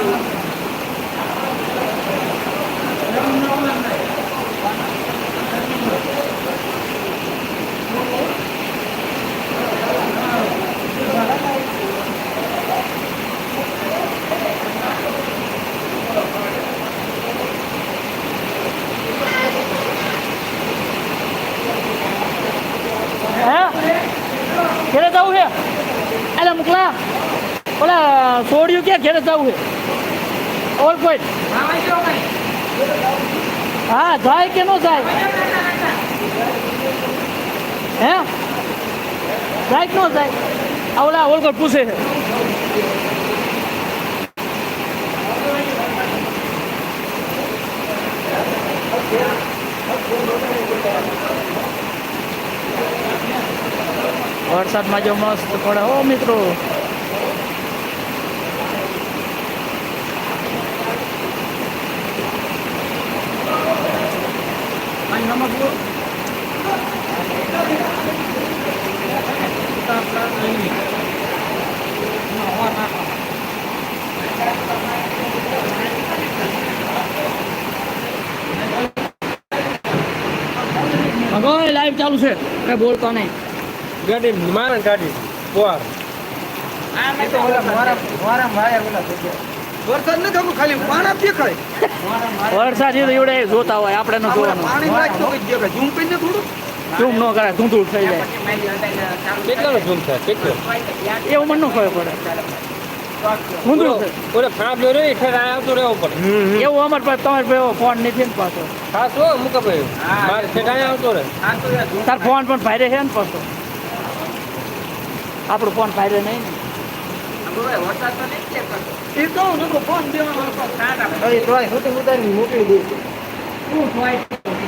હે ઘેરે જવું છે એટલે મોકલા ઓલા છોડ્યું ક્યાં ઘેરે જવું છે? ઓલ પોઈન્ટ હા, જાય કે ન જાય? હે? જાય કે ન જાય? આ ઓલા ઓલકોટ પૂછે છે. વરસાદમાં જો મસ્ત પડે. હો, મિત્રો. ભગવાન લાઈવ ચાલુ છે. કઈ બોલતો નહીં. ગાડી મારે ગાડી. પોર વરસાદ નથી ખાલી પાણા દેખાય. વરસાદ તો એવડે જોતા હોય આપણે ન જોવાનું. ઝૂમ કરીને થોડું? ઝૂમ ન કરે ધૂંધું થઈ જાય. કેટલાનો ઝૂમ થાય? કેટલો? એવું મને ન ખબર પડે. ધૂંધળું ઓલે આવતો રહેવો પડે. એવું અમાર પાસે તમારે પાસે એવો ફોન નથી ને પાછો. ખાસ હો મુકા ભાઈ મારે ખેર આવતો રહે. તાર ફોન પણ ભાઈરે છે ને પાછો. આપણો ફોન ભાઈરે નહીં ને. એ ફોન દેવાનો મોકલી દે